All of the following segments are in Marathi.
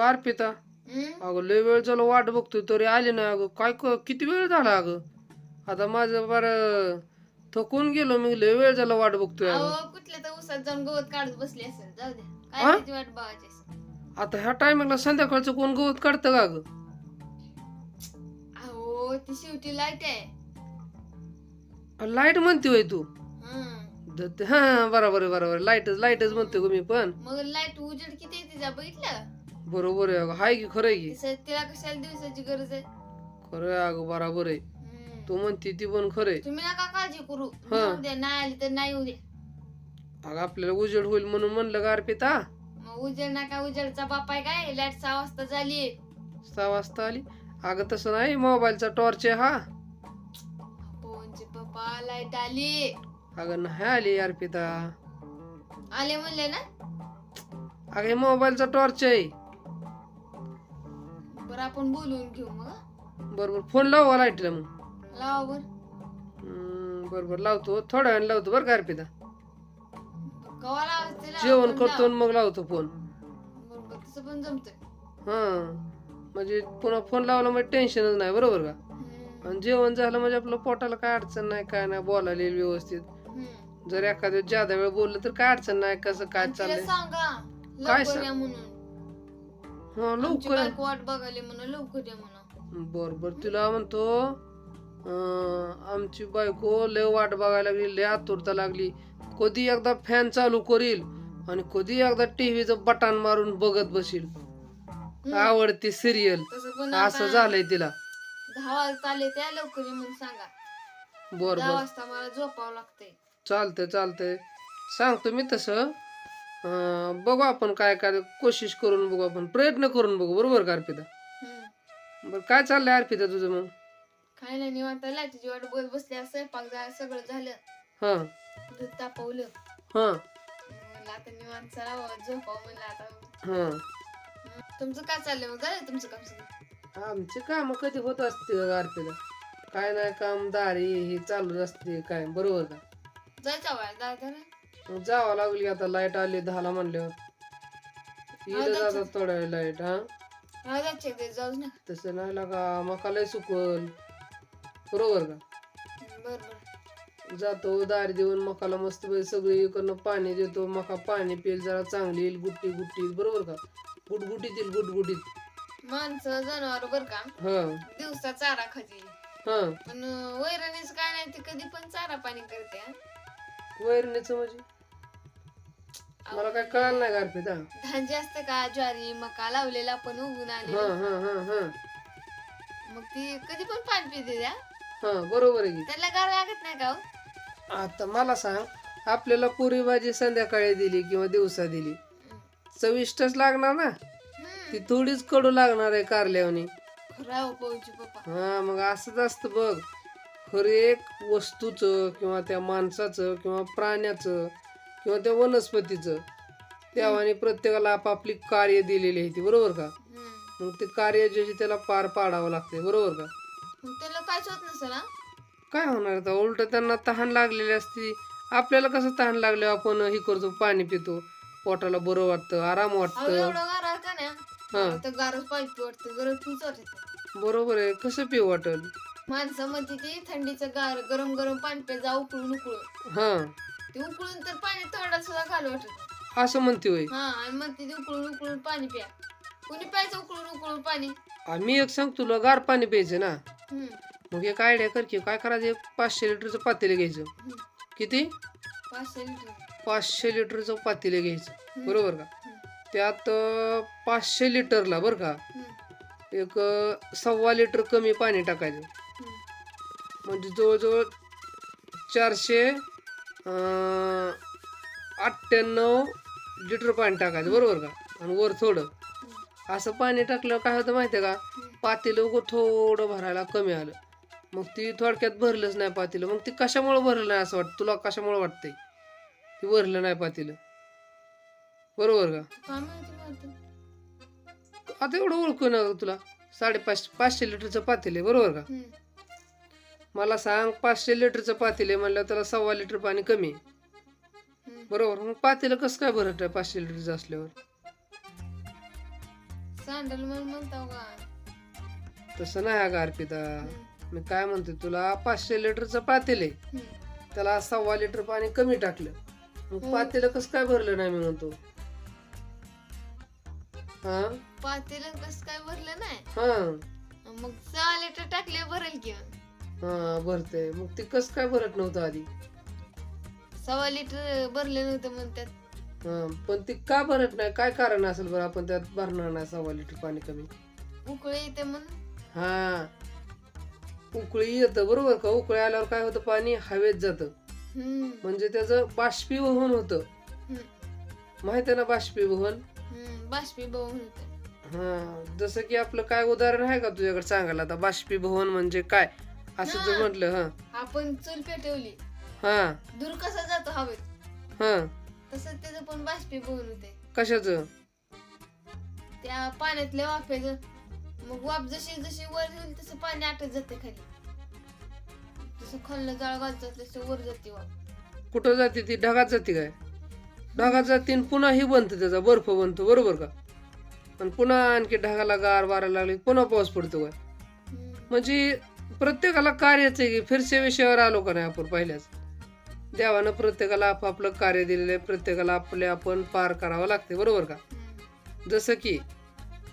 अर्पिता? अगं लय वेळ झाला वाट बघतोय तरी आली नाही अगं. काय क- किती वेळ झाला अगं? आता माझं बार थकून गेलो मी लय वेळ झाला वाट बघतोय अगं. अहो कुठल्या तर उसात जाऊन गवत काढत बसली असेल जाऊ द्या. हा? काय त्याची वाट बघायची असेल. आता ह्या टायमिंगला संध्याकाळचं कोण गवत काढतं का अगं? अहो ती शेवटी लाइट आहे. लाइट म्हणते होय तू? हम्म. द- ते- हा बरोबर आहे बरोबर लाईटच लाईटच म्हणते गो मी पण. मग लाइट उजेड किती आहे बघितलं? बरोबर आहे अगं. हाय की खरं आहे की? तिला कशाला दिवसाची गरज आहे? खरं आहे अगं बरोबर आहे. हम्म. तू म्हणते ती पण खरं आहे. तुम्ही नका काळजी करू. हा. येऊ द्या नाही आली तर नाही येऊ द्या. अगं आपल्याला उजेड होईल म्हणून म्हणलं का अर्पिता. मग उजेड नका उजेडचा बाप आहे काय? लाइट सहा वाजता झाली सहा वाजता आली? अगं तसं नाही मोबाईलचा टॉर्च आहे हा. पवनचे पप्पा लाइट आली. अगं नाही आली अर्पिता. आले म्हणले ना? अगं हे मोबाईलचा टॉर्च आहे. बरं आपण बोलवून घेऊ मग? बरोबर फोन लावा लाईटला मग. लावा बर. हम्म, बरोबर लावतो. थोड्या वेळाने लावतो बरं का अर्पिता. कवा लावायचं ते लावा, जेवण पण करतो. आणि मग लावतो फोन. बरोबर तसं पण जमतंय. हा म्हणजे पुन्हा फोन लावला म्हणजे टेन्शनच नाही बरोबर का? हम्म, आणि जेवण झालं म्हणजे आपलं पोटाला काय अडचण नाही काय नाही बोलायला येईल व्यवस्थित. हम्म. जर एखाद्या जादा वेळ बोललं तर काय अडचण नाही कसं काय आणि तिला चाललंय? सांगा लवकर सांग? या म्हणून. हा आमची लवकर. बायको वाट बघायला म्हणून लवकर या म्हणून. बर बर तुला म्हणतो अं, आमची बायको लय वाट बघायला लागली लय आतुरता लागली. कधी एकदा फॅन चालू करील आणि कधी एकदा टीव्हीचं बटन मारून बघत बसील आवडती सिरियल तसं पण असं आता झालंय तिला. दहा वाजता आले त्या लवकर ये म्हणून सांगा. बर दहा बर. वाजता मला झोपावं लागतंय. चालतंय चालतंय. सांगतो मी तसं. अं, बघू आपण काय काय कोशिश करून बघू आपण प्रयत्न करून बघू बरोबर का अर्पिता? हम्म. बरं काय चाललंय अर्पिता तुझं मग? काय नाही निवांत लाईटीची वाट बघत बसल्या स्वयंपाक झाला सगळं झालं. हा. दूध तापवलं. हा. म्हणलं आता निवांत चला झोपाव म्हणलं आता. हा. तुमचं काय चाललंय मग? झालं तुमचं काम सगळं? आमचे काम कधी होत असते अर्पिता. काय नाही काम दारी हे चालूच असते काय बरोबर का? जायचं वय जायचं ना जावं लागली आता लाइट आली दहाला म्हणल्यावर येईल. आता थोड्या वेळ लाइट हा? हा जायचं ते जाऊच ना. तसं नाही लागा मका लय सुकल बरोबर का? जातो दारी देऊन मकाला मस्त सगळी इकडनं पाणी देतो. मका पाणी पिल जरा चांगली येईल गुट्टी गुट्टी बरोबर का? गुटगुटीत येईल गुटगुटीत. माणसं जनावर बर का? हा. दिवसा चारा खाती. हा. पण वैरणीच काय नाही ते कधी पण चारा पाणी करते हं. वैरणीचं म्हणजे? मला काय कळालं नाही अर्पिता धान जास्त का ज्वारी मका लावलेला आपण उगून आले हा हा हा हा. मग ती कधी पण पाणी पिते द्या. हा बरोबर आहे की. त्याला गार लागत नाही का हो? आता मला सांग आपल्याला पुरी भाजी संध्याकाळी दिली किंवा दिवसा दिली. चविष्टच लागणार ना. ती थोडीच कडू लागणार आहे कारल्यावनी. खरं हो पप्पा. हा मग असंच असतं बघ. हर एक वस्तूचं किंवा त्या माणसाचं किंवा प्राण्याचं किंवा त्या वनस्पतीचं त्यावाने प्रत्येकाला आपापली कार्य दिलेली आहे ती बरोबर का. मग ते कार्य जे त्याला पार पाडावं लागते बरोबर का? त्याला काहीच होत नसेल हा? काय होणार आता? उलट त्यांना तहान लागलेली असते. आपल्याला कसं तहान लागले? आपण हे करतो पाणी पितो पोटाला बरं वाटतं आराम अहो वाटतं. एवढं गार आहे का नाही? हा. मला तर गारच पाहिजे वाटतं गरज तूच वाटत बरोबर आहे. कसं पिऊ वाटल माणसं म्हणते ती थंडीचं गार गरम गरम पाणी पे जा उकळून उकळून. हा. ते उकळून तर पाणी थोडा सुद्धा घालू वाटत. असं म्हणते होय. हा आणि म्हणते ते उकळून उकळून पाणी प्या. कुणी प्यायचं उकळून उकळून पाणी? आम्ही एक सांग तुला गार पाणी प्यायचं ना. हम्म, मग एक आयडिया कर की काय करायचं एक पाचशे लिटरचं पातेलं घ्यायचं. हम्म. किती? पाचशे लिटर. पाचशे लिटरचं पातेलं घ्यायचं. हम्म. बरोबर का? त्यात अं, पाचशे लिटरला बरं का? हम्म, एक अं, सव्वा लिटर कमी पाणी टाकायचं. हम्म. म्हणजे जवळजवळ चारशे अठ्ठ्याण्णव लिटर पाणी टाकायचं बरोबर का? आणि वर थोडं. असं पाणी टाकलं काय होतं माहिती आहे का? पातेलं उगं थोडं भरायला कमी आलं. मग ती थोडक्यात भरलंच नाही पातेलं. मग ती कशामुळं भरलं नाही असं वाटतं? तुला कशामुळं वाटतंय? ती भरलं नाही पातेलं. बरोबर का? आता एवढं ओळखू ना तुला. साडेपाच पाचशे लिटरचं पातेलं आहे बरोबर का? मला सांग पाचशे लिटरचं पातेलं आहे म्हणलं त्याला सव्वा लिटर पाणी कमी आहे. बरोबर मग पातेलं कसं काय भरत आहे पाचशे लिटरचं असल्यावर? सांडल म्हणून म्हणता का तसं नाही का अर्पिता. मी काय म्हणते तुला पाचशे लिटरचं पातेल आहे. हम्म. त्याला सव्वा लिटर पाणी कमी टाकलं. मग हो. पातेलं कसं काय भरलं नाही मी म्हणतो? हा? पातेलं कस काय भरलं नाही? हा. मग सहा लिटर टाकले भरेल की. हा भरते मग ते कसं काय भरत नव्हतं आधी? सव्वा लिटर भरले नव्हतं म्हणतात हा पण ते का भरत नाही? काय कारण असेल बरं आपण त्यात भरणार नाही सव्वा लिटर पाणी कमी? उकळी येते म्हणून. हा. उकळी येतं बरोबर का? उकळी आल्यावर काय होतं? पाणी हवेत जातं. हम्म, म्हणजे त्याचं बाष्पीभवन होतं. हम्म, माहिती आहे ना बाष्पीभवन? हम्म. बाष्पीभवन होत. हा जसं की आपलं काय उदाहरण आहे का तुझ्याकडे सांगायला? आता बाष्पीभवन म्हणजे काय? असं जर हा. म्हटलं हा. आपण चूल पेटवली हा. दूर कसा जातो हवेत हा. तसंच त्याचं पण बाष्पीभवन होते. कशाचं? त्या पाण्यातल्या वाफेचं. मग वाफ जशी जशी वर होईल तसं पाणी आटत जाते खाली. जसं खाल्लं जाळ घालतात तसं वर जाते वाफ. कुठं जाते ती? ढगात जाते काय? ढगात जाते आणि पुन्हा ही बनतं त्याचा बर्फ बनतो बरोबर का? आणि पुन्हा आणखी ढगाला गार वारा लागली पुन्हा पाऊस पडतो काय? हम्म. म्हणजे प्रत्येकाला कार्यच आहे की फिरच्या विषयावर आलो का नाही आपण पहिल्याच? देवानं प्रत्येकाला आपापलं कार्य दिलेलं आहे प्रत्येकाला आपले आपण पार करावं लागते बरोबर का. जसं की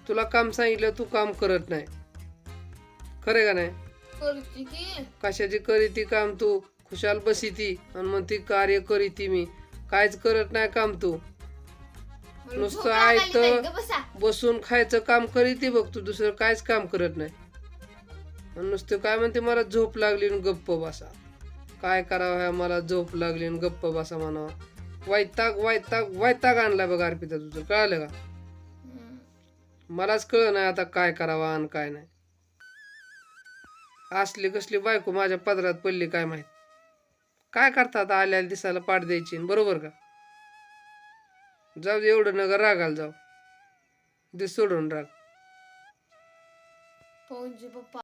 तुला काम सांगितलं तू काम करत नाही. खरे का नाही? करते की. कशाची करी ती काम तू? खुशाल बसी ती आणि मग ती कार्य करी ती मी. काहीच करत नाही काम तू. नुसतं आयतं. बसून खायचं काम करी ती बघ तू दुसरं काहीच काम करत नाही. नुसतं काय म्हणते मला झोप लागली गप्प बसा. काय करावं ह्या मला झोप लागली गप्प बसा म्हणावा. वैताग वैताग वैताग आणला बघ अर्पिता तुझं. कळालं का? मलाच कळ नाही आता काय करावं आणि काय नाही. असली कसली बायको माझ्या पदरात पडली काय माहीत? काय करतात आल्याला दिसायला पाठ द्यायची बरोबर का? जाऊ दे एवढं नगर रागाल जाऊ. दे सोडून राग. पप्पा.